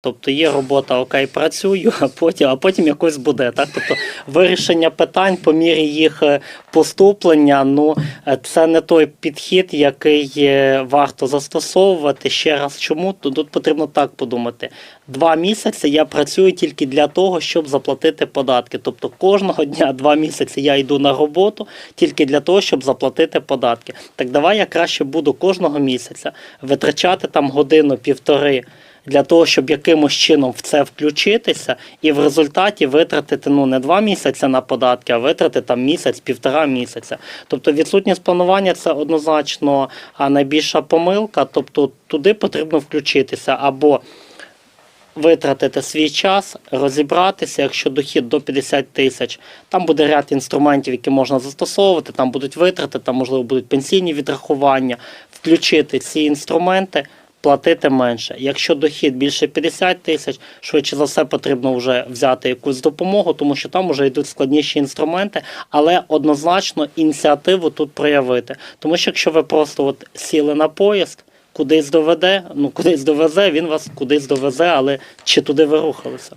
Тобто є робота, окей, працюю, а потім, а потім якось буде. Так? Тобто вирішення питань по мірі їх е, поступлення, ну е, це не той підхід, який е, варто застосовувати. Ще раз, чому? Тут потрібно так подумати. Два місяці я працюю тільки для того, щоб заплатити податки. Тобто кожного дня два місяці я йду на роботу тільки для того, щоб заплатити податки. Так давай я краще буду кожного місяця витрачати там годину-півтори для того, щоб якимось чином в це включитися, і в результаті витратити ну не два місяці на податки, а витратити там місяць, півтора місяця. Тобто відсутність планування це однозначно найбільша помилка. Тобто туди потрібно включитися або витратити свій час, розібратися, якщо дохід до 50 тисяч, там буде ряд інструментів, які можна застосовувати, там будуть витрати, там можливо будуть пенсійні відрахування, включити ці інструменти. Платити менше. Якщо дохід більше 50 тисяч, швидше за все потрібно вже взяти якусь допомогу, тому що там вже йдуть складніші інструменти, але однозначно ініціативу тут проявити. Тому що якщо ви просто от сіли на поїзд, кудись доведе, ну кудись довезе, він вас кудись довезе, але чи туди ви рухалися?